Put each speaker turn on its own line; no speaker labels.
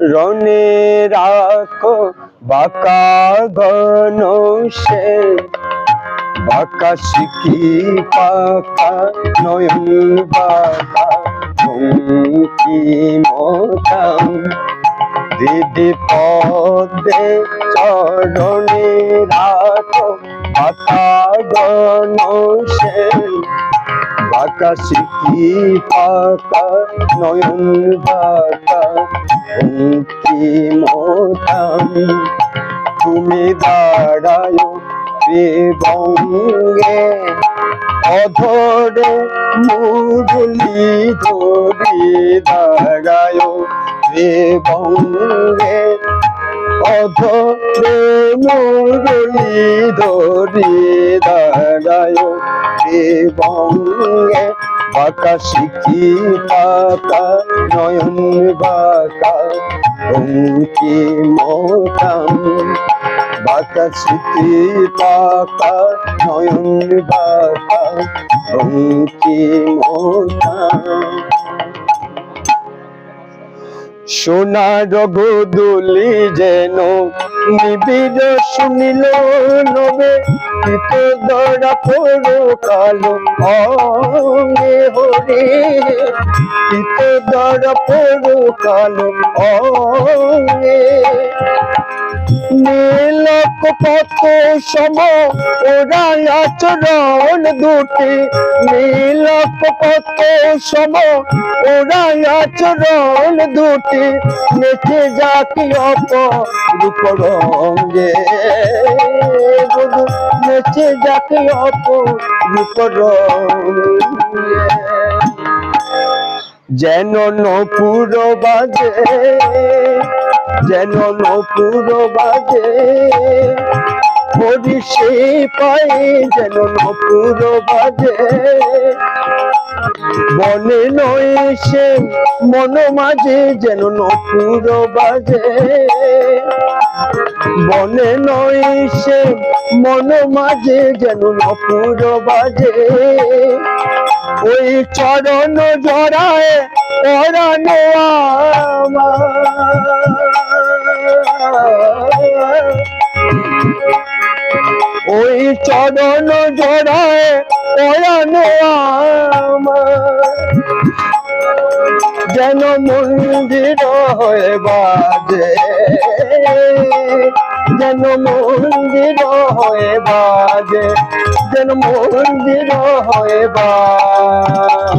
রনে রাখো বাঁকা ঘন সে বাঁকা শিখি পাকা নয়ন বাঁকা মুখি মতাম দিদি পদে চরণে রাখো বাঁকা ঘন বাঁকা শিখি পাকা নয়ন বাঁকা মুখি মতাম তুমি দাঁড়ায় বঙ্গে, অধরে মুরলি ধরি দাঁড়ায় রে বঙ্গে। অধরে মুরলি ধরি দাঁড়ায় বঙ্গে বাঁকা শিখি পাতা নয়ন বাঁকা ভঙ্কি মতাম শিখি পাকা নয়ন বাঁকা ভঙ্কি মোটাম সোনার গোদুলি যেন নিবিড় শুনিল নবে পিত দরা পড়ো কালো অঙ্গে হরে। পিত দরা পড়ো কালো অঙ্গে। নীলক পথ সম, ওরা আচরণ দুটি। নীলক পথ সম, ওরা আচরণ দুটি। নেচে যাকি অপ রূপ রঙ্গে নেচে যাকি অপ রূপ রঙ্গে যেন নপুর বাজে, যেন নপুর বাজে। হরি সে পায়ে যেন নপুর বাজে, বনে নয় সে মন মাঝে যেন নপুর বাজে, বনে নয় সে মন মাঝে যেন নপুর বাজে, ওই চরণ জড়ায় পরানো আমার চরণ জড়ায় যেন মন্দির হয়ে বাজে যেন মন্দির হয়ে বাজে যেন মন্দির হয়ে বাজে।